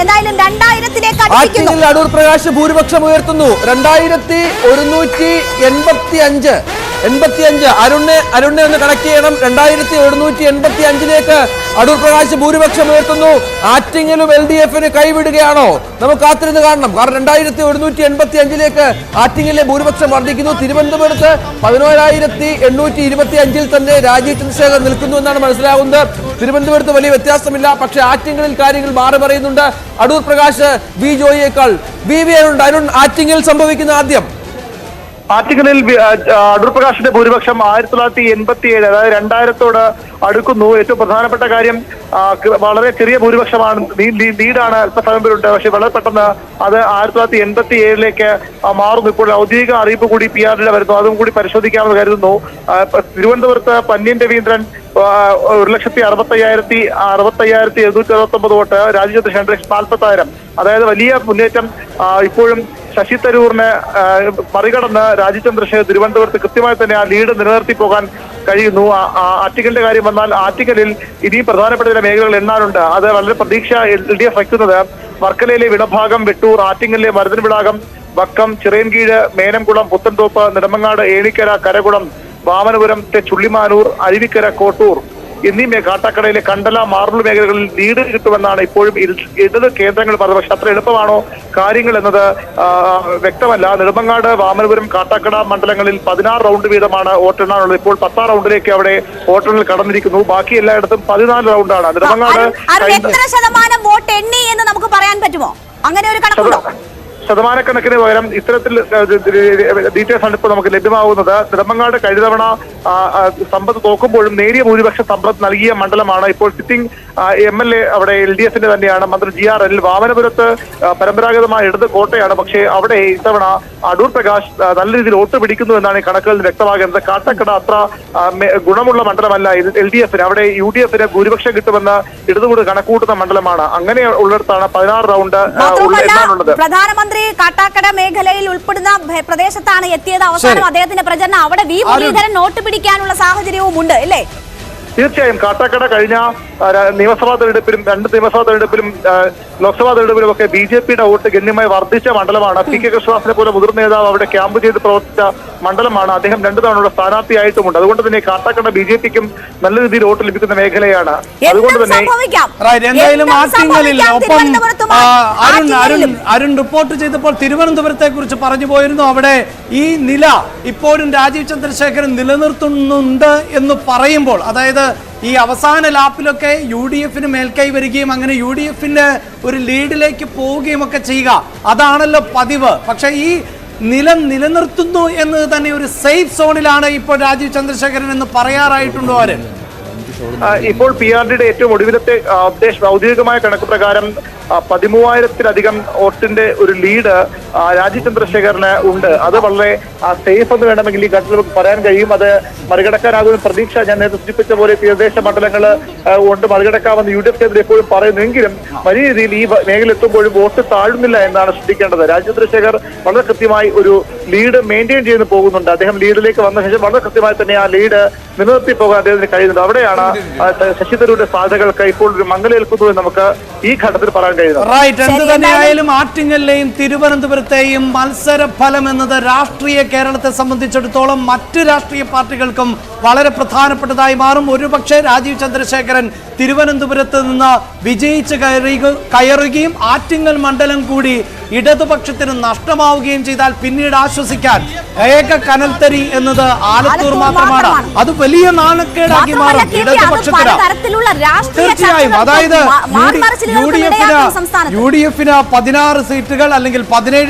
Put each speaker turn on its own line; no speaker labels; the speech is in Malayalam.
എന്തായാലും രണ്ടായിരത്തിലേക്ക്
അടൂർ പ്രകാശ് ഭൂരിപക്ഷം ഉയർത്തുന്നു. രണ്ടായിരത്തി ഒരുന്നൂറ്റി എൺപത്തി അഞ്ച് എൺപത്തി അഞ്ച് അരുണ് അരുണ് ഒന്ന് കണക്ട് ചെയ്യണം. രണ്ടായിരത്തി എഴുന്നൂറ്റി എൺപത്തി അഞ്ചിലേക്ക് അടൂർ പ്രകാശ് ഭൂരിപക്ഷം ഉയർത്തുന്നു. ആറ്റിങ്ങിലും എൽ ഡി എഫിന് കൈവിടുകയാണോ? നമുക്ക് കാത്തിരുന്ന് കാണണം. കാരണം രണ്ടായിരത്തി എഴുന്നൂറ്റി എൺപത്തി അഞ്ചിലേക്ക് ആറ്റിങ്ങിലെ ഭൂരിപക്ഷം വർദ്ധിക്കുന്നു. തിരുവനന്തപുരത്ത് പതിനോരായിരത്തി എണ്ണൂറ്റി ഇരുപത്തി അഞ്ചിൽ തന്നെ രാജീവ് ചന്ദ്രശേഖർ നിൽക്കുന്നു എന്നാണ് മനസ്സിലാകുന്നത് തിരുവനന്തപുരത്ത് വലിയ വ്യത്യാസമില്ല. പക്ഷേ ആറ്റിങ്ങളിൽ കാര്യങ്ങൾ മാറി പറയുന്നുണ്ട്. അടൂർ പ്രകാശ് വി ജോയിയേക്കാൾ. വി വി അരുൺ അരുൺ ആറ്റിങ്ങിൽ സംഭവിക്കുന്ന ആദ്യം.
ആറ്റിങ്ങലിൽ വി- ആ, ആ, അടൂർ പ്രകാശിന്റെ ഭൂരിപക്ഷം ആയിരത്തി തൊള്ളായിരത്തി എൺപത്തി ഏഴ് അതായത് രണ്ടായിരത്തോട് അടുക്കുന്നു. ഏറ്റവും പ്രധാനപ്പെട്ട കാര്യം വളരെ ചെറിയ ഭൂരിപക്ഷമാണ്. ലീഡാണ് അല്പസമയത്തിലുണ്ട്. പക്ഷെ വളരെ പെട്ടെന്ന് അത് ആയിരത്തി തൊള്ളായിരത്തി എൺപത്തി ഏഴിലേക്ക് മാറുന്നു ഇപ്പോൾ ഔദ്യോഗിക അറിയിപ്പ് കൂടി പി ആറിൽ വരുന്നു. അതും കൂടി പരിശോധിക്കാമെന്ന് കരുതുന്നു. തിരുവനന്തപുരത്ത് പന്ന്യൻ രവീന്ദ്രൻ ഒരു ലക്ഷത്തി അറുപത്തി അയ്യായിരത്തി അറുപത്തി അയ്യായിരത്തി എഴുന്നൂറ്റി അറുപത്തി ഒമ്പത് വോട്ട് രാജ്യത്ത് രണ്ട് ലക്ഷത്തി നാൽപ്പത്തി ആയിരം അതായത് വലിയ മുന്നേറ്റം ഇപ്പോഴും ശശി തരൂറിനെ മറികടന്ന് രാജീവ് ചന്ദ്രശേഖർ തിരുവനന്തപുരത്ത് കൃത്യമായി തന്നെ ആ ലീഡ് നിലനിർത്തി പോകാൻ കഴിയുന്നു. ആർട്ടിക്കലിന്റെ കാര്യം വന്നാൽ ആർട്ടിക്കലിൽ ഇനിയും പ്രധാനപ്പെട്ട ചില മേഖലകൾ എണ്ണാനുണ്ട്. അത് വളരെ പ്രതീക്ഷ എൽ ഡി എഫ് വയ്ക്കുന്നത്. വർക്കലയിലെ വിടഭാഗം വെട്ടൂർ ആറ്റിങ്ങലിലെ മരുതൻ വിളാകം വക്കം ചിറയൻകീഴ് മേനംകുളം പുത്തൻതോപ്പ് നെടുമങ്ങാട് ഏണിക്കര കരകുളം വാമനപുരം ചുള്ളിമാനൂർ അരുവിക്കര കോട്ടൂർ. എന്നീ മേഘാട്ടക്കടയിലെ കണ്ടല മാർബിൾ മേഖലകളിൽ ലീഡ് കിട്ടുമെന്നാണ് ഇപ്പോഴും ഇടത് കേന്ദ്രങ്ങൾ പറഞ്ഞത് പക്ഷെ അത്ര എളുപ്പമാണോ കാര്യങ്ങൾ എന്നത് വ്യക്തമല്ല. നെടുമങ്ങാട് വാമനപുരം കാട്ടാക്കട മണ്ഡലങ്ങളിൽ പതിനാറ് റൗണ്ട് വീതമാണ് വോട്ടെണ്ണാനുള്ളത്. ഇപ്പോൾ പത്താം റൗണ്ടിലേക്ക് അവിടെ വോട്ടെണ്ണൽ കടന്നിരിക്കുന്നു. ബാക്കി എല്ലായിടത്തും പതിനാല് റൗണ്ടാണ്. നെടുമങ്ങാട്
എത്ര ശതമാനം വോട്ട് എണ്ണി എന്ന് നമുക്ക് പറയാൻ പറ്റുമോ? അങ്ങനെ ഒരു കണക്കുണ്ടോ?
ശതമാനക്കണക്കിന് പകരം ഇത്തരത്തിൽ ഡീറ്റെയിൽസ് ആണ് ഇപ്പോൾ നമുക്ക് ലഭ്യമാകുന്നത്. നെടുമങ്ങാട് കഴിഞ്ഞ സമ്പത്ത് നോക്കുമ്പോഴും നേരിയ ഭൂരിപക്ഷ സമ്പത്ത് നൽകിയ മണ്ഡലമാണ്. ഇപ്പോൾ സിറ്റിംഗ് എം എൽ എ അവിടെ എൽ ഡി എഫിന്റെ തന്നെയാണ്. മന്ത്രി ജി ആർ എൽ വാമനപുരത്ത് പരമ്പരാഗതമായ ഇടത് കോട്ടയാണ്. പക്ഷേ അവിടെ ഇത്തവണ അടൂർ പ്രകാശ് നല്ല രീതിയിൽ വോട്ട് പിടിക്കുന്നു എന്നാണ് ഈ കണക്കുകളിൽ വ്യക്തമാകുന്നത്. കാട്ടക്കട അത്ര ഗുണമുള്ള മണ്ഡലമല്ല എൽ ഡി എഫിന്. അവിടെ യു ഡി എഫിന് ഭൂരിപക്ഷം കിട്ടുമെന്ന് ഇടതുകൂടി കണക്കുകൂട്ടുന്ന മണ്ഡലമാണ്. അങ്ങനെ ഉള്ളിടത്താണ് പതിനാറ് റൗണ്ട്
പ്രധാനമന്ത്രി കാട്ടാക്കട മേഖലയിൽ ഉൾപ്പെടുന്ന പ്രദേശത്താണ് എത്തിയത്. അവസാനം. അദ്ദേഹത്തിന്റെ പ്രചരണം. അവിടെ വി മുരളീധരൻ നോട്ട് പിടിക്കാനുള്ള സാഹചര്യവും ഉണ്ട് അല്ലേ?
തീർച്ചയായും കാട്ടാക്കട കഴിഞ്ഞ നിയമസഭാ തെരഞ്ഞെടുപ്പിലും രണ്ട് നിയമസഭാ തെരഞ്ഞെടുപ്പിലും ലോക്സഭാ തെരഞ്ഞെടുപ്പിലും ഒക്കെ ബി ജെ പിയുടെ വോട്ട് ഗണ്യമായി വർദ്ധിച്ച മണ്ഡലമാണ്. പി കെ കൃഷ്ണദാസിനെ പോലെ മുതിർന്ന നേതാവ് അവിടെ ക്യാമ്പ് ചെയ്ത് പ്രവർത്തിച്ച മണ്ഡലമാണ്. അദ്ദേഹം രണ്ടു തവണ ഇവിടെ സ്ഥാനാർത്ഥിയായിട്ടുമുണ്ട്. അതുകൊണ്ട് തന്നെ കാട്ടാക്കട ബി ജെ പിക്കും നല്ല രീതിയിൽ വോട്ട് ലഭിക്കുന്ന മേഖലയാണ്. അതുകൊണ്ട് തന്നെ
എന്തായാലും ഒപ്പം അരുൺ അരുൺ അരുൺ റിപ്പോർട്ട് ചെയ്തപ്പോൾ തിരുവനന്തപുരത്തെ കുറിച്ച് പറഞ്ഞു പോയിരുന്നു. അവിടെ ഈ നില ഇപ്പോഴും രാജീവ് ചന്ദ്രശേഖരൻ നിലനിർത്തുന്നുണ്ട് എന്ന് പറയുമ്പോൾ അതായത് ഈ അവസാന ലാപ്പിലൊക്കെ യു ഡി എഫിന് മേൽക്കൈ വരികയും അങ്ങനെ യു ഡി എഫിന്റെ ഒരു ലീഡിലേക്ക് പോവുകയും ഒക്കെ ചെയ്യുക. അതാണല്ലോ പതിവ്. പക്ഷേ ഈ നില നിലനിർത്തുന്നു എന്ന് തന്നെ ഒരു സേഫ് സോണിലാണ് ഇപ്പോൾ രാജീവ് ചന്ദ്രശേഖരൻ എന്ന് പറയാറായിട്ടുണ്ടോ
അവർ ഇപ്പോൾ പി ആർ ഡിയുടെ ഏറ്റവും ഒടുവിലത്തെ ഔദ്യോഗികമായ കണക്ക് പ്രകാരം പതിമൂവായിരത്തിലധികം വോട്ടിന്റെ ഒരു ലീഡ് രാജീവ് ചന്ദ്രശേഖരന് ഉണ്ട്. അത് വളരെ സേഫ് എന്ന് വേണമെങ്കിൽ ഈ ഘട്ടത്തിൽ നമുക്ക് പറയാൻ കഴിയും. അത് മറികടക്കാനാകുന്ന പ്രതീക്ഷ ഞാൻ നേരത്തെ സൂചിപ്പിച്ച പോലെ തീരദേശ മണ്ഡലങ്ങൾ കൊണ്ട് മറികടക്കാമെന്ന് യു ഡി എഫ് കേന്ദ്രം എപ്പോഴും പറയുന്നെങ്കിലും വലിയ രീതിയിൽ ഈ മേഖല എത്തുമ്പോഴും വോട്ട് താഴുന്നില്ല എന്നാണ് ശ്രദ്ധിക്കേണ്ടത് രാജീവ് ചന്ദ്രശേഖർ വളരെ കൃത്യമായി ഒരു ലീഡ് മെയിന്റെയിൻ ചെയ്ത് പോകുന്നുണ്ട്. അദ്ദേഹം ലീഡിലേക്ക് വന്ന ശേഷം വളരെ കൃത്യമായി തന്നെ ആ ലീഡ് നിലനിർത്തി പോകാൻ അദ്ദേഹത്തിന് കഴിയുന്നത് അവിടെയാണ് ശശി തരൂരിന്റെ സാധ്യതകൾക്ക് ഇപ്പോൾ ഒരു മങ്ങലേൽക്കുന്നു എന്ന് നമുക്ക് ഈ ഘട്ടത്തിൽ പറയാൻ കഴിയുന്നത്.
റൈറ്റ് എന്ത്
ശരി,
തന്നെയായാലും ആറ്റിങ്ങലിലെയും തിരുവനന്തപുരത്തെയും മത്സര ഫലം എന്നത് രാഷ്ട്രീയ കേരളത്തെ സംബന്ധിച്ചിടത്തോളം മറ്റ് രാഷ്ട്രീയ പാർട്ടികൾക്കും വളരെ പ്രധാനപ്പെട്ടതായി മാറും. ഒരുപക്ഷെ രാജീവ് ചന്ദ്രശേഖരൻ തിരുവനന്തപുരത്ത് നിന്ന് വിജയിച്ച് കയറി കയറുകയും ആറ്റിങ്ങൽ മണ്ഡലം കൂടി ഇടതുപക്ഷത്തിന് നഷ്ടമാവുകയും ചെയ്താൽ പിന്നീട് ആശ്വസിക്കാൻ ഏക കനൽത്തരി എന്നത് ആലത്തൂർ മാത്രമാണ്. അത് വലിയ നാണക്കേടാക്കി മാറും ഇടതുപക്ഷത്തിന്. തീർച്ചയായും അതായത് യു ഡി എഫിന് യു ഡി എഫിന് പതിനാറ് സീറ്റുകൾ അല്ലെങ്കിൽ പതിനേഴ്